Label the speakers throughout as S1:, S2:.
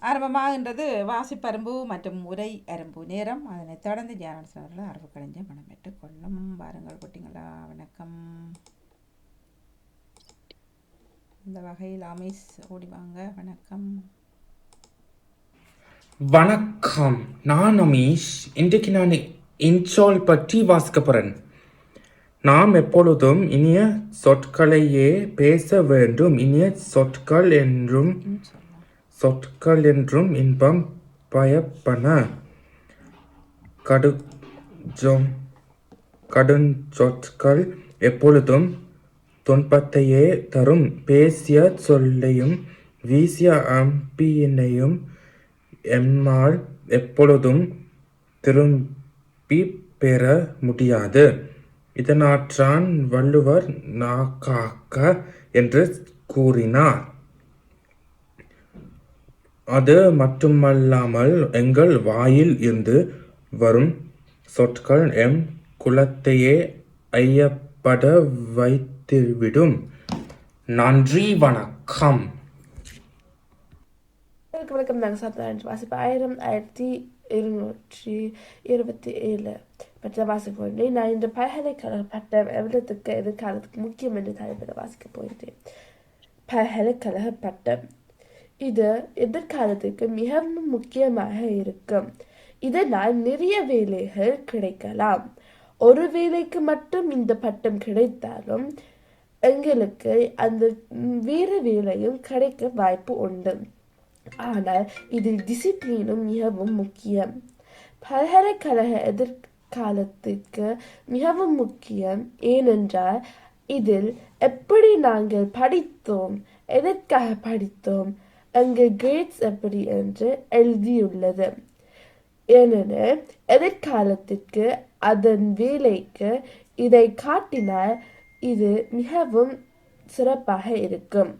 S1: ஆரம்பமாகின்றது வாசிப்பரும்பு மற்றும் உரை அரும்பு நேரம். அதனைத் தொடர்ந்து ஜானரசன் அவர்கள் அறிவு கலைஞ்ச மனம் பெற்றுக் கொள்ளும். வாருங்கள் குட்டிங்களா வணக்கம். இந்த வகையில் அமீஸ் ஓடி வாங்க. வணக்கம்.
S2: வணக்கம். நான் அமீஷ். இன்றைக்கு நான் இன்சால் பற்றி வாசிக்க போறேன். நாம் எப்பொழுதும் இனிய சொற்களையே பேச வேண்டும். இனிய சொற்கள் என்றும் சொற்கள் என்றும் இன்பம் பயப்பன. கடுஞ்சொம் கடுஞ்சொற்கள் எப்பொழுதும் துன்பத்தையே தரும். பேசிய சொல்லையும் வீசிய அம்பியினையும் எம்மால் எப்பொழுதும் திரும்பி பெற முடியாது. இதனாற்றான் வள்ளுவர் நாக்காக்க என்று கூறினார். அது மட்டுமல்லாமல் எங்கள் வாயில் இருந்து வரும் சொற்கள் எம் குலத்தையே ஐயப்பட வைத்துவிடும் நன்றி வணக்கம்.
S3: வணக்கம் வணக்கம். நாங்கள் சாப்பிட்டு வாசிப்பு ஆயிரம் ஆயிரத்தி இருநூற்றி இருபத்தி ஏழு பற்றி வாசிக்க போகிறேன் நான் இந்த பல்கலைக்கழக பட்டம் எவ்வளோத்துக்கு எதிர்காலத்துக்கு முக்கியம் என்று தலைப்பில் வாசிக்க போகிறேன் பல்கலைக்கழக பட்டம் இது எதிர்காலத்துக்கு மிகவும் முக்கியமாக இருக்கும். இதனால் நிறைய வேலைகள் கிடைக்கலாம். ஒரு வேலைக்கு மட்டும் இந்த பட்டம் கிடைத்தாலும் எங்களுக்கு அந்த வேறு வேலையும் கிடைக்க வாய்ப்பு உண்டு. ஆனால் இதில் டிசிப்ளினும் மிகவும் முக்கியம். பல்கலைக்கழக எதிர்காலத்துக்கு மிகவும் முக்கியம். ஏனென்றால் இதில் எப்படி நாங்கள் படித்தோம் எதற்காக படித்தோம் எங்கள் கிரேட்ஸ் எப்படி என்று எழுதியுள்ளது. ஏனெனில் எதிர்காலத்திற்கு அதன் வேலைக்கு இதை காட்டினால் இது மிகவும் சிறப்பாக இருக்கும்.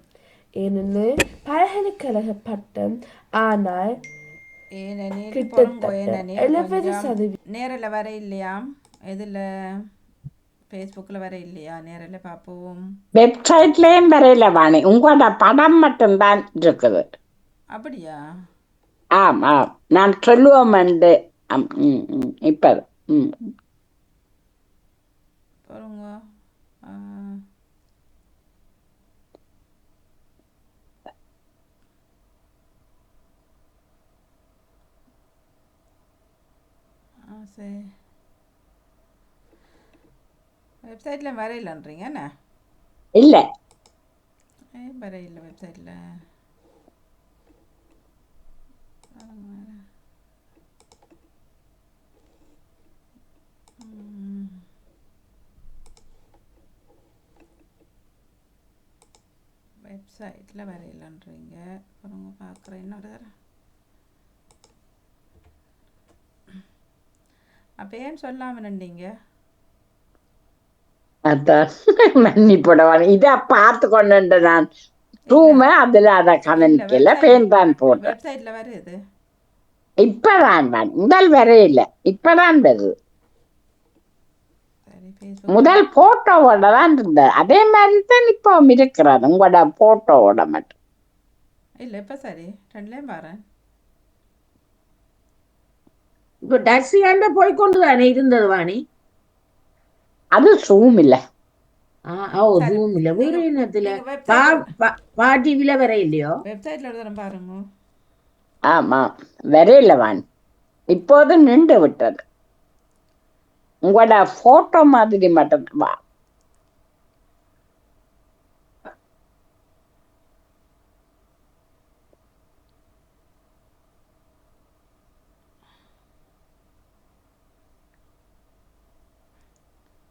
S3: ஏனெனில் பல்கலைக்கழக பட்டம் ஆனால் கிட்டத்தட்ட
S1: பொறுங்கோ, ஏனெனில்
S3: 70
S1: கொஞ்சம்
S3: சதவீதம்.
S1: நேரில் வர இல்லையாம். இதில் ஃபேஸ்புக்கில் வர இல்லையா? நேரில் பார்ப்போம்.
S4: வெப்சைட்லயும் வரையில வாணி. உங்களோட படம் மட்டும்தான் இருக்குது.
S1: அப்படியா?
S4: ஆம் ஆம். நான் சொல்லுவோம் உண்டு ஆம், ம், ம், இப்ப ம்.
S1: பாருங்க. ஆ. ஆ சரி. வெப்சைட்டில் வரையிலன்றீங்க என்ன?
S4: இல்ல.
S1: வரையில வெப்சைட்டில் வெப்சைட்டில் வரையிலன்றீங்க. அப்புறம் பார்க்குறேன் என்னோட அப்போ ஏன் சொல்லாமல் நின்றீங்க
S4: அதான் மன்னிப்பட வாணி இத பார்த்து கொண்டு நான் ரூம அதுல அத கவனிக்கல பேன் தான் போட்டேன். இப்பதான் வாணி முதல் வரையில இப்பதான் வருது.
S1: சரி ஃபேஸ்புக்
S4: முதல் போட்டோவோட தான் இருந்தது அதே மாதிரி தான் இப்போ இருக்கிறது. உங்களோட போட்டோவோட மட்டும்.
S1: இல்லை இப்போ சரி. ரெண்டுலேயும் பாரு
S5: இப்ப டாக்ஸியாண்ட போய் கொண்டு தானே இருந்தது வாணி?
S4: அது சூம் இல்ல
S5: ஆ ஓ
S1: சரி.
S5: ஜூம் இல்ல வேற
S1: நீங்க-
S5: என்னத்துல
S1: நீங்க
S5: பா
S1: website-
S5: பா- பா டிவில வர இல்லையோ
S1: வெப்சைட்டில் ஒரு தரம் பாருங்க
S4: ஆமா வரையில வாணி இப்போது நின்று விட்டது உங்களோட போட்டோ மாதிரி மட்டும்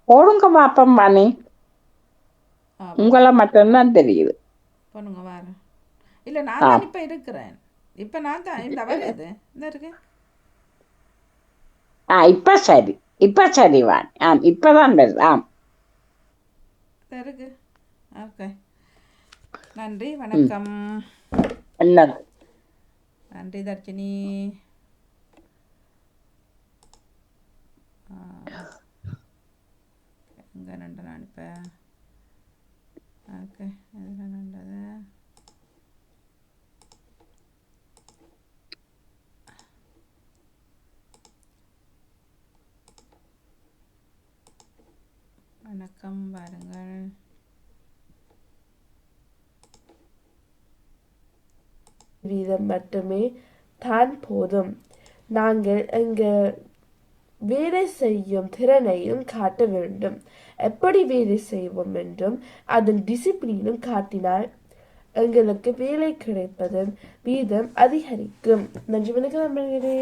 S4: போடுங்க பாப்பம்
S1: ஆ
S4: உங்களை மட்டும்தான் தெரியுது.
S1: பண்ணுங்க வாரேன் இல்லை நான் தான் இப்போ இருக்கிறேன். இப்போ நான் தான் இந்த வருது இந்த இருக்கு.
S4: ஆ இப்ப சரி. இப்ப சரி வாணி ஆம் இப்பதான் வருது ஆம்
S1: இருக்கு. ஓகே. நன்றி வணக்கம். நன்றி தர்ஷினி. இங்கே ரெண்டு நான் இப்போ ஓகே இதில் ரெண்டது வணக்கம் பாருங்கள்
S3: வீதம் மட்டுமே. தான் போதும். நாங்கள் எங்கள் வேலை செய்யும் திறனையும் காட்ட வேண்டும். எப்படி வேலை செய்வோம் என்றும் அதன் டிசிப்ளினும் காட்டினால் எங்களுக்கு வேலை கிடைப்பதன் வீதம் அதிகரிக்கும். நன்றி வணக்கம் நண்பர்களே.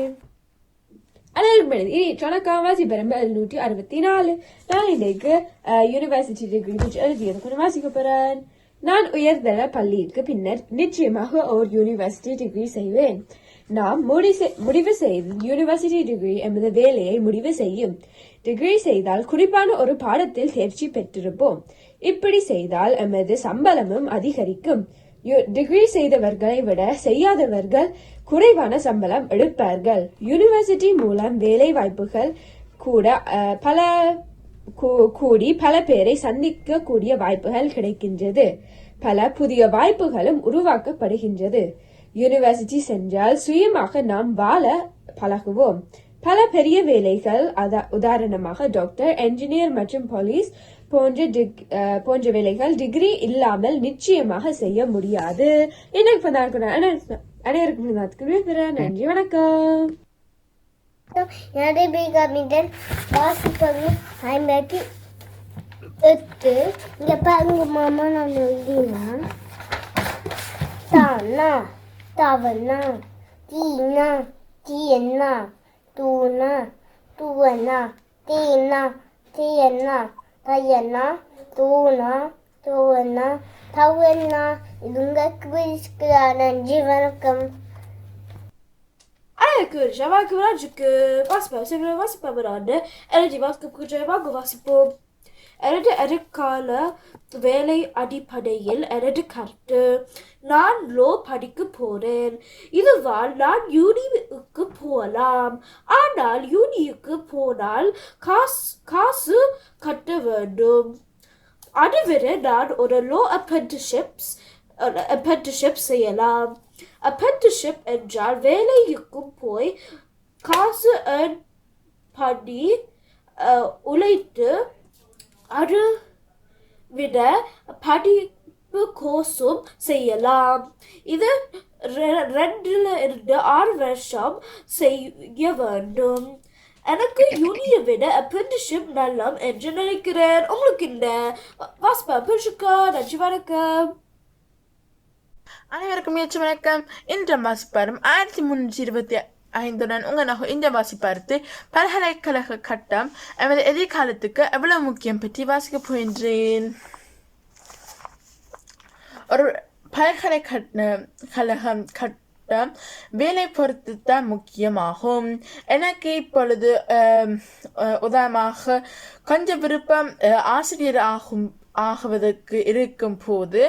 S6: அனைவருக்கும் இனி வணக்கம் எழுநூற்றி அறுபத்தி நாலு. நான் இன்றைக்கு யூனிவர்சிட்டி டிகிரி பற்றி எழுதியது கொஞ்சம் வாசிக்க போகிறேன் நான் உயர்தர பள்ளிக்கு பின்னர் நிச்சயமாக ஒரு யூனிவர்சிட்டி டிகிரி செய்வேன். நாம் முடி முடிவு செய்து யூனிவர்சிட்டி டிகிரி என்பது வேலையை முடிவு செய்யும். டிகிரி செய்தால் குறிப்பான ஒரு பாடத்தில் தேர்ச்சி பெற்றிருப்போம். இப்படி செய்தால் எமது சம்பளமும் அதிகரிக்கும். யு- டிகிரி செய்தவர்களை விட செய்யாதவர்கள் குறைவான சம்பளம் எடுப்பார்கள். யூனிவர்சிட்டி மூலம் வேலை வாய்ப்புகள் கூட பல கூ- கூடி பல பேரை சந்திக்க கூடிய வாய்ப்புகள் கிடைக்கின்றது. பல புதிய வாய்ப்புகளும் உருவாக்கப்படுகின்றது. யூனிவர்சிட்டி சென்றால் சுயமாக நாம் வாழ பழகுவோம். பல பெரிய வேலைகள் அதா உதாரணமாக டாக்டர் என்ஜினியர் மற்றும் போலீஸ் போன்ற டிக்- போன்ற வேலைகள் டிகிரி இல்லாமல் நிச்சயமாக செய்ய முடியாது. எனக்கு அனைவருக்கும் நன்றி வணக்கம்.
S7: நடைபெறும் வாசிப்பது ஐம்பத்தி எட்டு. இங்க பாருங்க மாமா நான் எழுதினா தானா? தவனா தீனா தீயனா தூனா தூவனா தீனா தீயனா தையனா தூணா தூவனா தவனா இது உங்களுக்கு பிடிச்சிக்கிறா நன்றி வணக்கம்
S3: அனைவருக்கு ஜவாக்கு ராஜுக்கு வாசிப்பா சிவர வாசிப்பா வராண்டு எனர்ஜி வாசிப்புக்கு ஜவாக்கு வாசிப்போம் எனது எதிர்கால வேலை அடிப்படையில் எனது கருத்து. நான் லோ படிக்க போறேன். இதுவால் நான் யூனிக்கு போகலாம். ஆனால் யூனிக்கு போனால் காசு காசு கட்ட வேண்டும். அதுவரை நான் ஒரு லோ apprenticeships apprenticeship செய்யலாம். apprenticeship என்றால் வேலைக்கும் போய் காசு பண்ணி உழைத்து அது விட படிப்பு கோர்ஸும் செய்யலாம். இது ரெ- ரெண்டுல இருந்து ஆறு வருஷம் செய்ய வேண்டும். எனக்கு யூனியை விட அப்ரெண்டிஷிப் நல்லம் என்று நினைக்கிறேன். உங்களுக்கு இந்த வாஸ்பா பிடிச்சிருக்கா நன்றி வணக்கம்.
S8: அனைவருக்கும் முயற்சி வணக்கம். இன்று வாசிப்பாரும் ஆயிரத்தி முன்னூற்றி இருபத்தி ஐந்துடன் உங்கள் இந்த வாசிப்பார்த்து பல்கலைக்கழக கட்டம் எமது எதிர்காலத்துக்கு எவ்வளவு முக்கியம் பற்றி வாசிக்கப் போகின்றேன். ஒரு பல்கலைக்கழகம் கட்டம் வேலை பொறுத்து தான் முக்கியமாகும். எனக்கு இப்பொழுது உதாரணமாக கொஞ்சம் விருப்பம் ஆசிரியர் ஆகும் ஆகுவதற்கு இருக்கும் போது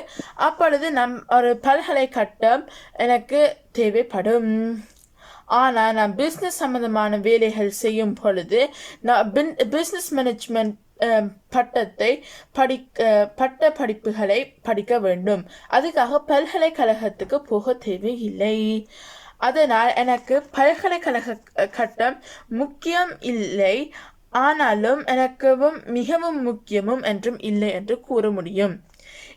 S8: அப்பொழுது நம் ஒரு பல்கலைக்கட்டம் எனக்கு தேவைப்படும். ஆனால் நான் பிஸ்னஸ் சம்மந்தமான வேலைகள் செய்யும் பொழுது நான் பிஸ்னஸ் மேனேஜ்மெண்ட் பட்டத்தை படிக்க பட்ட படிப்புகளை படிக்க வேண்டும். அதுக்காக பல்கலைக்கழகத்துக்கு போக தேவையில்லை. அதனால் எனக்கு பல்கலைக்கழக கட்டம் முக்கியம் இல்லை. ஆனாலும் எனக்கும் மிகவும் முக்கியமும் என்றும் இல்லை என்று கூற முடியும்.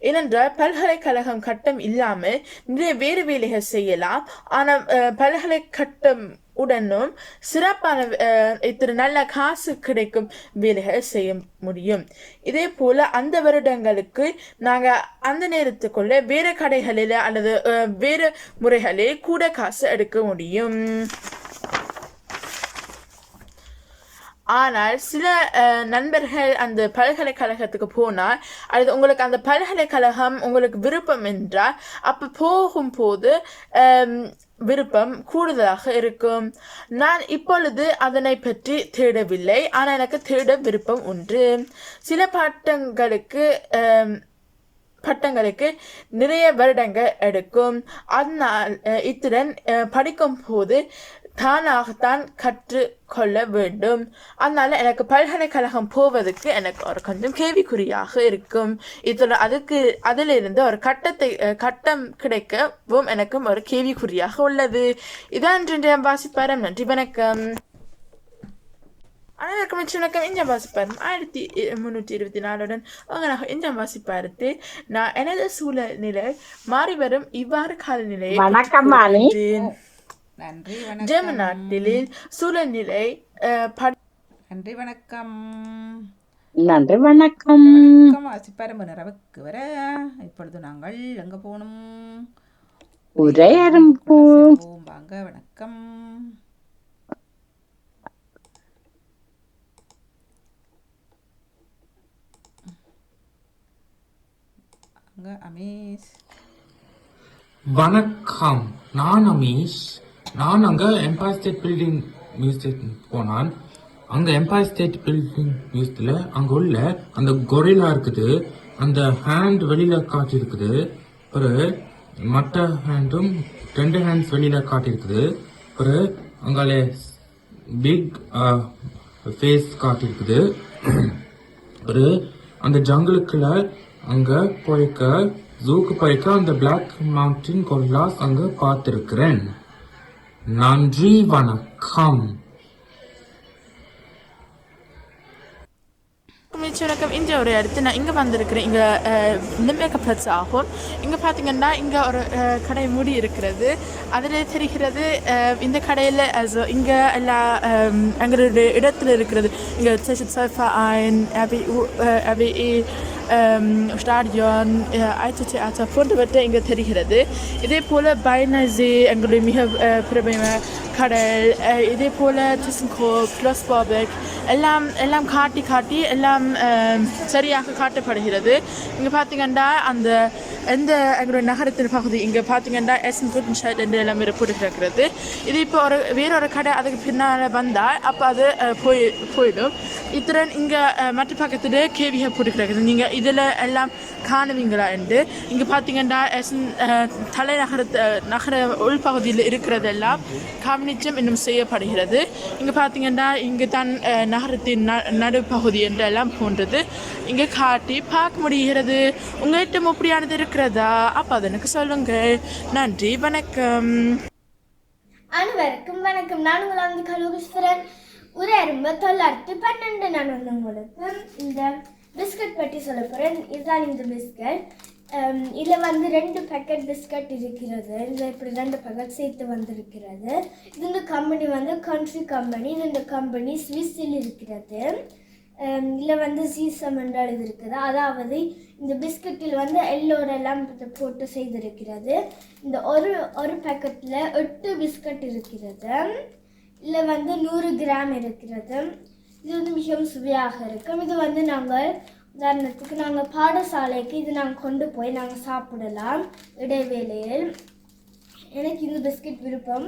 S8: ஏனென்றால் பல்கலைக்கழகம் கட்டம் இல்லாமல் நிறைய வேறு வேலைகள் செய்யலாம். ஆனால் அஹ், பல்கலைக்கட்டம் உடனும் சிறப்பான அஹ், இத்தனை நல்ல காசு கிடைக்கும் வேலைகள் செய்ய முடியும். இதே போல அந்த வருடங்களுக்கு நாங்கள் அந்த நேரத்துக்குள்ள வேறு கடைகளில் அல்லது அஹ், வேறு முறைகளில் கூட காசு எடுக்க முடியும். ஆனால் சில நண்பர்கள் அந்த பல்கலைக்கழகத்துக்கு போனால் அல்லது உங்களுக்கு அந்த பல்கலைக்கழகம் உங்களுக்கு விருப்பம் என்றால் அப்போ போகும்போது விருப்பம் கூடுதலாக இருக்கும். நான் இப்பொழுது அதனை பற்றி தேடவில்லை ஆனால் எனக்கு தேட விருப்பம் உண்டு. சில பாட்டங்களுக்கு பட்டங்களுக்கு நிறைய வருடங்கள் எடுக்கும். அதனால் இத்துடன் படிக்கும் போது தானாகத்தான் கற்றுக்கொள்ள வேண்டும். அதனால எனக்கு பல்கலைக்கழகம் போவதற்கு எனக்கு ஒரு கொஞ்சம் கேள்விக்குறியாக இருக்கும். இதில் அதுக்கு அதிலிருந்து ஒரு கட்டத்தை கட்டம் கிடைக்கவும் எனக்கும் ஒரு கேள்விக்குறியாக உள்ளது. இதான் இன்றைய வாசிப்பாரம். நன்றி வணக்கம். அனைவருக்கும் வணக்கம். இஞ்சம் வாசிப்பார் ஆயிரத்தி முந்நூற்றி இருபத்தி நாலுடன் உங்களாக இஞ்சம் வாசிப்பாரத்து நான் எனது சூழ்நிலை மாறி வரும் இவ்வாறு காலநிலையை
S4: வணக்கம்.
S1: நன்றி வணக்கம்.
S8: நாட்டில் சூழ்நிலை
S1: நன்றி வணக்கம்.
S4: நன்றி வணக்கம்.
S1: வாசிப்பரம்பு நிறவுக்கு வர. இப்பொழுது நாங்கள் எங்க போகணும்? செல்வோம். வாங்க வணக்கம். அங்க அமீஸ்.
S2: வணக்கம் நான் அமீஷ் நான் அங்கே எம்பையர் ஸ்டேட் பில்டிங் மியூசியத்துக்கு போனான் அங்கே எம்பையர் ஸ்டேட் பில்டிங் மியூசியத்தில் அங்கே உள்ள அந்த கொரிலா இருக்குது அந்த ஹேண்ட் வெளியில் காட்டியிருக்குது. பிறகு மற்ற ஹேண்டும் ரெண்டு ஹேண்ட்ஸ் வெளியில் காட்டியிருக்குது. பிறகு அங்காலே பிக் ஃபேஸ் காட்டியிருக்குது. ஒரு அந்த ஜங்கிளுக்குள்ள அங்கே போயிருக்க ஜூக்கு போயிருக்க அந்த பிளாக் மவுண்டன் கொரிலாஸ் அங்கே பார்த்துருக்குறேன். நன்றி வணக்கம்.
S8: வணக்கம். இங்கே ஒரு இடத்து நான் இங்கே வந்திருக்கிறேன். இங்கே மேக்கப் பிளட்ஸ் ஆகும். இங்கே பார்த்தீங்கன்னா இங்கே ஒரு கடை மூடி இருக்கிறது. அதில் தெரிகிறது அஹ், இந்த கடையில் இங்கே எல்லா அஹ், எங்களுடைய இடத்துல இருக்கிறது. இங்கே zwischen RWE, ähm, Stadion, uh, போன்றவற்றை இங்கே தெரிகிறது. இதே போல் பைனசி எங்களுடைய மிக uh, பிரபல கடல் uh, இதே போல் டிசன்கோப் ப்ளஸ் பாபெக் எல்லாம் எல்லாம் காட்டி காட்டி எல்லாம் um, சரியாக காட்டப்படுகிறது. இங்கே பார்த்தீங்கன்னா அந்த எந்த எங்களுடைய நகரத்தின் பகுதி இங்கே பார்த்தீங்கன்னா எஸ்என் குட்ன்ஷைட் என்று எல்லாம் போட்டுருக்கிறது இது இப்போ ஒரு வேறொரு கடை அதுக்கு பின்னால் வந்தால் அப்போ அது போய் போயிடும். இத்துடன் இங்கே மற்ற பக்கத்தில் கேவிக போட்டுக்கிறது நீங்கள் இதில் எல்லாம் காணுவீங்களா என்று. இங்கே பார்த்தீங்கன்னா எஸ்என் தலைநகரத்தை நகர உள்பகுதியில் இருக்கிறதெல்லாம் கவனிச்சம் இன்னும் செய்யப்படுகிறது. இங்கே பார்த்தீங்கன்னா இங்கே தான் நகரத்தின் ந நடுப்பகுதி என்றெல்லாம் போன்றது. இங்கே காட்டி பார்க்க முடிகிறது. உங்கள்கிட்ட அப்படியானது இருக்கிறதா? அப்போ அது எனக்கு சொல்லுங்கள். நன்றி வணக்கம்.
S7: அனைவருக்கும் வணக்கம். நான் உங்கள் வந்து கலோகேஸ்வரன். ஒரு அரும்பு தொள்ளாயிரத்தி பன்னெண்டு நான் வந்து உங்களுக்கு இந்த பிஸ்கட் பற்றி சொல்ல போகிறேன் இதுதான் இந்த பிஸ்கட். இதில் வந்து ரெண்டு பேக்கெட் பிஸ்கட் இருக்கிறது. இதில் இப்படி ரெண்டு பேக்கெட் சேர்த்து வந்திருக்கிறது. இது இந்த கம்பெனி வந்து கண்ட்ரி கம்பெனி இது இந்த கம்பெனி ஸ்விஸில் இருக்கிறது. இதில் வந்து சீசம் என்று எழுதி இருக்குது. அதாவது இந்த பிஸ்கட்டில் வந்து எல்லோரெல்லாம் போட்டு செய்திருக்கிறது. இந்த ஒரு ஒரு பேக்கெட்டில் எட்டு பிஸ்கட் இருக்கிறது. இல்லை வந்து நூறு கிராம் இருக்கிறது. இது வந்து மிகவும் சுவையாக இருக்கும். இது வந்து நாங்கள் உதாரணத்துக்கு நாங்கள் பாடசாலைக்கு இது நாங்கள் கொண்டு போய் நாங்கள் சாப்பிடலாம் இடைவேளையில். எனக்கு இந்த பிஸ்கட் விருப்பம்.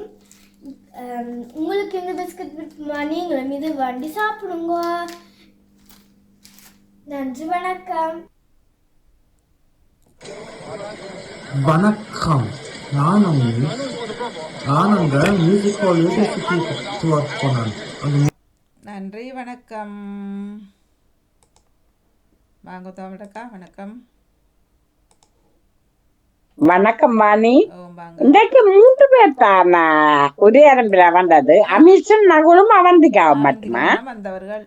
S7: உங்களுக்கு இந்த பிஸ்கட் விருப்பமா? நீங்களும் இது வண்டி சாப்பிடுங்க. நன்றி வணக்கம்.
S2: வணக்கம். நான் அமீஷ் நான் அங்க மியூசிக் ஹால் யூனிவர்சிட்டி டூர் போனான்.
S1: நன்றி வணக்கம். வாங்க தோமடக்கா வணக்கம்.
S4: வணக்கம் வாணி. இன்றைக்கு மூன்று பேர் தானா ஒரே அரம்பில வந்தது அமிஷன் நகுலும் அவந்திக்காக மட்டுமா?
S1: வந்தவர்கள்.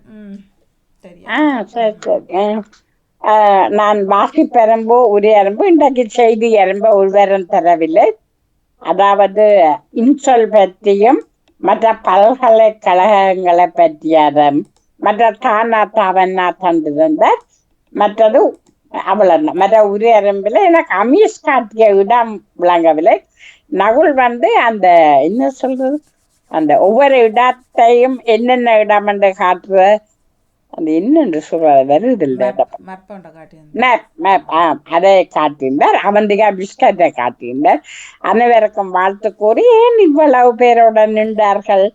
S1: ம்
S4: சரி சரி. நான் வாசி பெரம்பு ஒரு அரம்பு இன்றைக்கு செய்தி அரம்ப உருவரம் தரவில்லை. அதாவது இன்சொல் பற்றியும் மற்ற பல்கலைக்கழகங்களை பற்றியதும் மற்ற தானா தாவன்னா தந்திருந்தார். மற்றது அவ்வளவு மற்ற உரிய எறும்பில் எனக்கு அமீஸ் காட்டிய இடம் விளங்கவில்லை. நகுல் வந்து அந்த என்ன சொல்றது? அந்த ஒவ்வொரு இடத்தையும் என்னென்ன இடம் என்று காட்டுற அந்த என்னென்று சொல்றது வருது இல்லை
S1: மற்போண்ட காட்டி
S4: மேப் மேப் ஆ அதை காட்டியிருந்தார். அவந்திகா பிஸ்கட்டை காட்டியிருந்தார். அனைவருக்கும் வாழ்த்து கூறி ஏன் இவ்வளவு பேரோட நின்றார்கள்?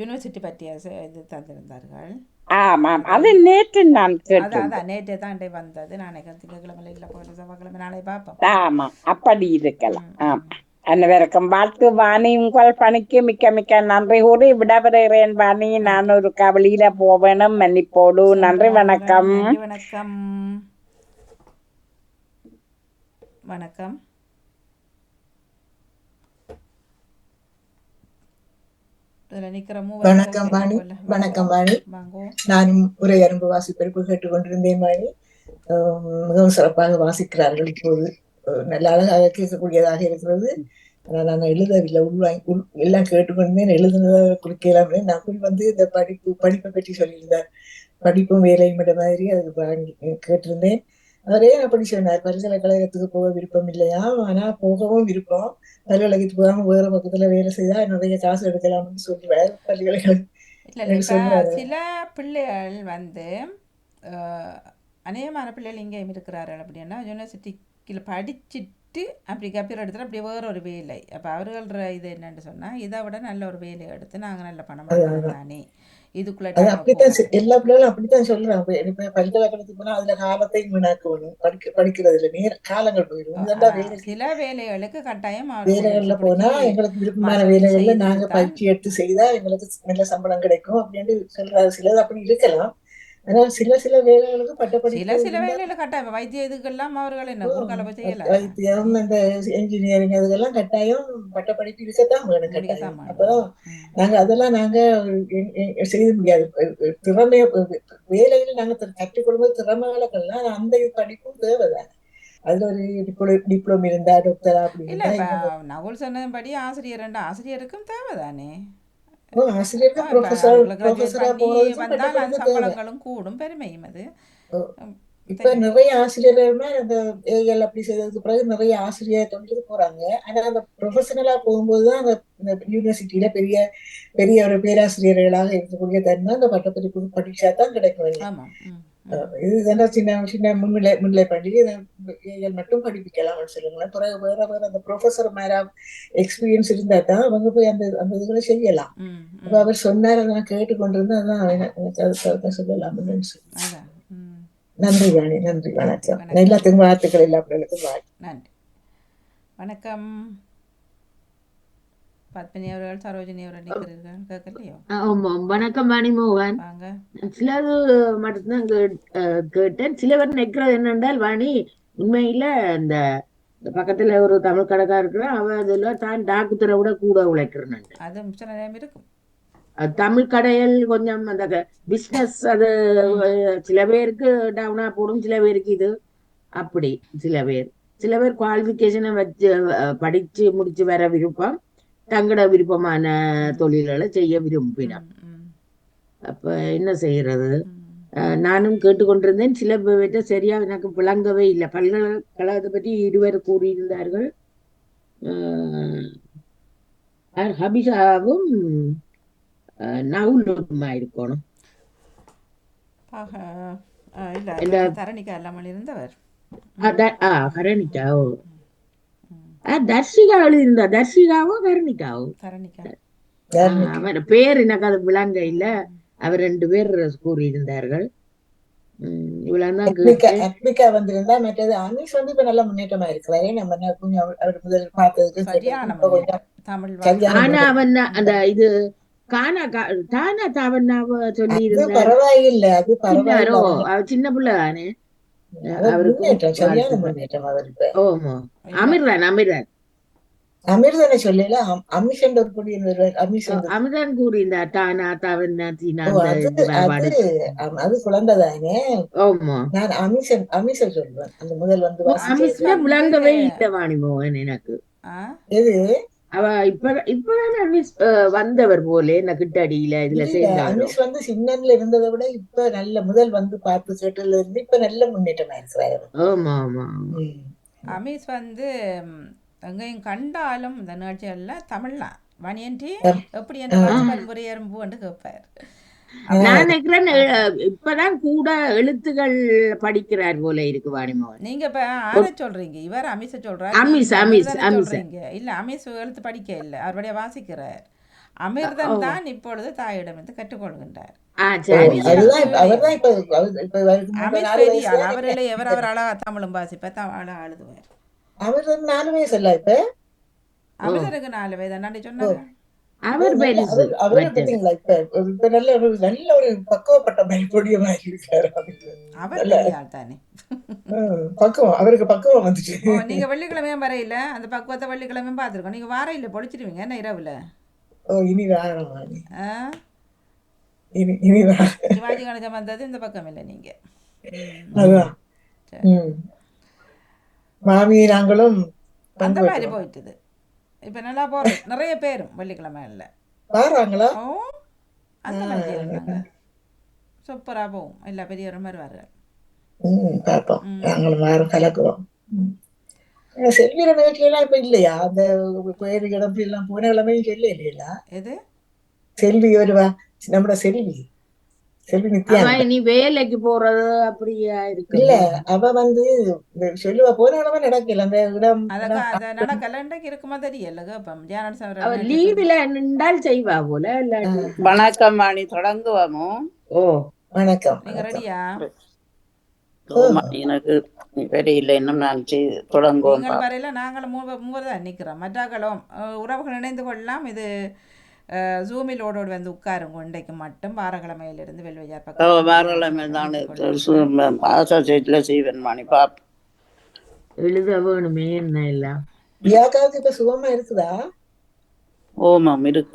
S1: யூனிவர்சிட்டி பற்றிய இது தந்திருந்தார்கள்.
S4: ஆமாம் அது நேற்று நான் கேட்டேன்
S1: நேற்றே தான் வந்தது. நாளைக்கு திங்கக்கிழமை இல்லை போகிற செவ்வாய்க்கிழமை நாளை பார்ப்போம்.
S4: ஆமாம் அப்படி இருக்கலாம். ஆம் அனைவருக்கும் வாழ்த்து வாணி. உங்கள் பணிக்கு மிக்க மிக்க நன்றி கூறி விடப்படுகிறேன் வாணி. நான் ஒரு கவலியில போவேணும் மன்னிப்போடு. நன்றி வணக்கம்.
S1: வணக்கம். வணக்கம்.
S9: வணக்கம் வாணி. வணக்கம் வாணி.
S1: வாங்கோ.
S9: நானும் உரை அரும்பு வாசிப்பெருப்பு கேட்டுக்கொண்டிருந்தேன் வாணி. மிகவும் சிறப்பாக வாசிக்கிறார்கள் இப்போது. நல்ல அழகாக கேட்கக்கூடியதாக இருக்கிறது ஆனால் நான் எழுதவில்லை உள்வாங்கி உள் எல்லாம் கேட்டுக்கொண்டேன் எழுதுனதை குறிக்கலாம் நான் குறி வந்து இந்த படிப்பு படிப்பை பற்றி சொல்லியிருந்தார் படிப்பும் வேலையும் விட மாதிரி அது வாங்கி கேட்டிருந்தேன் அவரே அப்படி சொன்னார் பல்கலைக்கழகத்துக்கு போக விருப்பம் இல்லையா ஆனா போகவும் விருப்பம் பல்கலைக்கழகத்துக்கு போகாம வேற பக்கத்துல வேலை செய்தா நிறைய காசு எடுக்கலாம்னு சொல்லுவார் பல்கலைக்கழகம்.
S1: சில பிள்ளைகள் வந்து அநேகமான பிள்ளைகள் இங்கேயும் இருக்கிறார்கள் அப்படின்னா யூனிவர்சிட்டிக்கில் படிச்சுட்டு அப்படி கப்பீர் எடுத்துட்டு அப்படி வேற ஒரு வேலை. அப்போ அவர்கள இது என்னன்னு சொன்னா இதை விட நல்ல ஒரு வேலையை எடுத்து நாங்க நல்ல பணம் பண்ணலாம் தானே. இதுக்குள்ள
S9: அப்படித்தான் எல்லா பிள்ளைகளும் அப்படித்தான் சொல்றாங்க. பல்கலைக்கழகத்துக்கு போனா அதுல காலத்தையும் வீணாக்கணும். படிக்க படிக்கிறதுல நேர காலங்கள் போயிடும். வேலை
S1: சில வேலைகளுக்கு கட்டாயம்
S9: வேலைகள்ல போனா எங்களுக்கு விருப்பமான வேலைகள்ல நாங்க பயிற்சி எடுத்து செய்தா எங்களுக்கு நல்ல சம்பளம் கிடைக்கும் அப்படின்னு சொல்றாரு சிலது அப்படி இருக்கலாம். ஆனால் சில சில வேலைகளுக்கு
S1: சில
S9: பட்டப்படிப்பு
S1: சில
S9: இருந்தா
S1: வேலையில கட்டாயம். வைத்திய இதுக்கெல்லாம் அவர்கள் என்ன குறுக்கால போய் செய்யல
S9: வைத்தியம் இந்த இன்ஜினியரிங் அதுக்கெல்லாம் கட்டாயம் பட்டப்படிப்பு இருக்கத்தான் வேணும் கட்டாயம். அப்பதான். நாங்க அதெல்லாம் நாங்க செய்ய முடியாது. திறமைய வேலையில நாங்க த- கற்றுக் கொடுக்கும்போது திறமைகளுக்கெல்லாம் அந்த படிப்பும் தேவைதான். அதுல ஒரு டிப்ளோ டிப்ளோம் இருந்தா டாக்டரா அப்படி
S1: இல்ல நகுல் சொன்னபடி ஆசிரியர் ஆசிரியருக்கும் தேவைதானே?
S9: ஓ, ஆசிரியருக்கு
S1: ஆ, இப்ப
S9: ப்ரொஃபஸர்
S1: அவங்களை கிராஜுவேட்
S9: ப்ரொஃபஸரா
S1: பண்ணி
S9: போறதுக்கு
S1: வந்தால் அந்த
S9: பட்டப்படிப்பு தேவை
S1: சம்பளங்களும் கூடும் பெருமையும் அது
S9: இப்ப நிறைய ஆசிரியர்கள்னா அந்த ஏஎல் அப்படி செய்ததுக்கு பிறகு நிறைய ஆசிரியர் தொழிலுக்கு போறாங்க ஆனா அந்த ப்ரொஃபஷனலா போகும்போதுதான் அந்த யூனிவர்சிட்டியில பெரிய பெரிய ஒரு பேராசிரியர்களாக இருக்கக்கூடிய தன்மை அந்த பட்டப்படிப்பு படிச்சா தான் கிடைக்கும். இது தானே சின்ன சின்ன முன்னிலை முன்னிலை ஏஎல் மட்டும் படிப்பிக்கலாம்னு சொல்லுங்களேன் பிறகு வேற வேற அந்த ப்ரொஃபஸர் மேல எக்ஸ்பீரியன்ஸ் இருந்தா தான் அவங்க போய் அந்த அந்த இதுகளை செய்யலாம். அப்ப. அவர் சொன்னார் அதை நான் கேட்டுக்கொண்டிருந்தேன். அதான் எனக்கு சொல்லலாம்னு சொல்லி. நன்றி வாணி நன்றி. வணக்கம்.
S1: வணக்கம்.
S9: எல்லாத்துக்கும் வாழ்த்துக்கள் எல்லா பிள்ளைகளுக்கும் வாழ்த்து.
S1: நன்றி. வணக்கம். பத்மினி அவர்கள் சரோஜினி அவர்கள் நிற்கிறீர்கள். கேட்கலையோ?
S5: ஆமா வணக்கம் வாணி மோகன்.
S1: வாங்க.
S5: சிலது மட்டும்தான் கேட்டேன். சிலவர் நிற்கிறது என்னென்றால் வாணி உண்மையில இந்த இந்த பக்கத்துல ஒரு தமிழ் கடைக்கார இருக்கிற அவ அதுல தான் டாக்டரை விட கூட உழைக்கிறேன்
S1: அது சில நேரம் இருக்கும்.
S5: தமிழ் கடைகள் கொஞ்சம் அந்த பிசினஸ் அது சில பேருக்கு டவுனா போடும். சில பேருக்கு இது அப்படி சில பேர். சில பேர் குவாலிஃபிகேஷனை வச்சு படிச்சு முடிச்சு வர விருப்பம். தங்களோட விருப்பமான தொழில்களை செய்ய விரும்பினான் அப்ப என்ன செய்யறது? நானும் கேட்டுக்கொண்டிருந்தேன். சில பேர்கிட்ட சரியா எனக்கு விளங்கவே இல்லை. பல்கலைக்கழகத்தை பற்றி இருவர் கூறியிருந்தார்கள். ஹபிஷாவும் நவுலுமா இருக்கணும்.
S1: தரணிக்கா இல்லாமல் இருந்தவர்.
S5: கரணிகா ஓ. தர்ஷிகா எழுதியிருந்தா தர்ஷிகாவோ கரணிகாவோ அவர் பேர் எனக்கு அது விளங்க இல்ல அவர் ரெண்டு பேர் கூறியிருந்தார்கள்
S9: அத்மிகா வந்திருந்தா மற்றது அனீஸ் வந்து இப்ப நல்ல முன்னேற்றமா இருக்கிறாரு நம்ம கொஞ்சம் அவர் முதல் பார்த்ததுக்கு
S5: ஆனா. அவன் அந்த இது கானா கா- தானா தாவண்ணாவ சொல்லி
S9: அது
S5: இருந்தார்
S9: பரவாயில்லை அது
S5: சின்ன பிள்ளை தானே அமிர்தான் அமிர்தான்.
S9: அமிர்தனை சொல்லல? அமிஷன் ஒரு பொடி அமிஷன்
S5: அமிர்தான் கூறியிருந்தார் தானா தாவண்ணா தீனா
S9: அது குழந்தைதானே நான் அமிஷன் அமிஷன் சொல்லுவேன். அந்த முதல் வந்து
S5: அமிர்தா விளங்கவே இல்லை வாணிமோகன் எனக்கு.
S1: ஆ?
S9: எது?
S5: அவ இப்ப இப்பதான் அமிஸ் அஹ், வந்தவர் போல என்ன கிட்டடியில இதுல
S9: அமிஷ் வந்து சின்னன்ல இருந்ததை விட இப்ப நல்ல முதல் வந்து பார்த்து கேட்டதுல இருந்து இப்ப நல்ல முன்னேற்றமா இருக்கிறாரு
S5: ஆமா ஆமா.
S1: அமீஸ் வந்து எங்கேயும் கண்டாலும் இந்த நிகழ்ச்சிகளில் தமிழ்லாம் வணியன்டி எப்படி என்ன வாட்சி பரம்பரை எறும்புன்னு கேட்பார்
S5: நான் நினைக்கிறேன் இப்பதான் கூட எழுத்துகள் படிக்கிறார் போல இருக்கு வாணிமோகன்.
S1: நீங்க இப்ப ஆரை சொல்றீங்க இவர் அமீஸ சொல்றாரு
S5: அமீஸ், அமீஸ், அமீஸ்.
S1: இல்ல அமீஸ் எழுத்து படிக்க இல்ல அவருடைய வாசிக்கிறார். அமிர்தன் தான் இப்பொழுது கற்றுக்கொள்கின்றார். பெரிய
S9: வயசுல
S1: ஆள் அவரில் எவர் அவர் அழகா தமிழும் வாசிப்ப அழகா எழுதுவார்
S9: அவர் நாலு வயசு இல்ல இப்ப?
S1: அமிர்தனுக்கு நாலு வயது அண்ணாடி சொன்னாங்க
S5: அவர்
S9: நல்ல- ஒரு நல்ல ஒரு பக்குவப்பட்ட பயப்படிய மாதிரி இருக்காரு பக்குவம். அவருக்கு பக்குவம் வந்துச்சு.
S1: நீங்க வெள்ளிக்கிழமையும் வரையில? அந்த பக்குவத்தை வெள்ளிக்கிழமையும் பார்த்துருக்கோம். நீங்க வார இல்ல பொழிச்சிடுவீங்க என்ன இரவுல?
S9: ஓ இனி
S1: ஆ?
S9: இனி இனி
S1: சிவாஜி கணேசன் வந்தது இந்த பக்கம் இல்லை நீங்கள்
S9: அதான் ம். மாமி நாங்களும்
S1: அந்த மாதிரி போயிட்டுது. இப்போ நல்லா போகிறோம் நிறைய பேரும் வெள்ளிக்கிழமை இல்லை.
S9: வாராங்களா?
S1: ஓ அந்த மாதிரி சூப்பராக போகும். எல்லா பெரியவரும் வருவார்கள்
S9: ம் பார்ப்போம். நாங்களும் வாரம் கலக்குறோம் ம். அஹ் செல்வியில நிகழ்ச்சியெல்லாம் இப்ப இல்லையா? அந்த கோயில் கிடம்பு எல்லாம் போன கிழமையும் சொல்ல இல்லையா?
S1: எது?
S9: செல்வி வருவா. நம்ம செல்வி.
S5: இனி வேலைக்கு போறது அப்படியா இருக்கு?
S9: இல்ல அவ வந்து சொல்லுவா போன கிழமை நடக்கல அந்த இடம்
S1: அதக்கா
S9: இடம்
S1: அதை நடக்கல இன்றைக்கு இருக்குமா தெரியல
S5: அவ
S1: சார்
S5: லீவுல நின்றால் செய்வா போல இல்லாட்டி
S10: வணக்கம் வாணி தொடங்குவோமோ?
S5: ஓ
S9: வணக்கம்.
S1: நீங்க ரெடியா?
S10: எனக்கு தெரியல இன்னும் நான் செய்து தொடங்குவோம்.
S1: வரையில நாங்களும் மூவர் தான் நிற்கிறோம் மற்றாக்களும் உறவுகள் இணைந்து கொள்ளலாம். இது அஹ், ஜூமில் ஓடோடு வந்து உட்காருங்க இன்றைக்கு மட்டும் வாரக்கிழமையிலிருந்து வெள்வையார்
S10: ஓ
S1: பக்கம்
S10: வாரக்கிழமை தான். அசோசியேட்ல செய்வேன் வாணி பாப்
S5: எழுத வேணுமே என்ன எல்லாம்
S9: பிரியாக்காவுக்கு இப்ப சுகமா இருக்குதா
S10: ஓமம் இருக்கு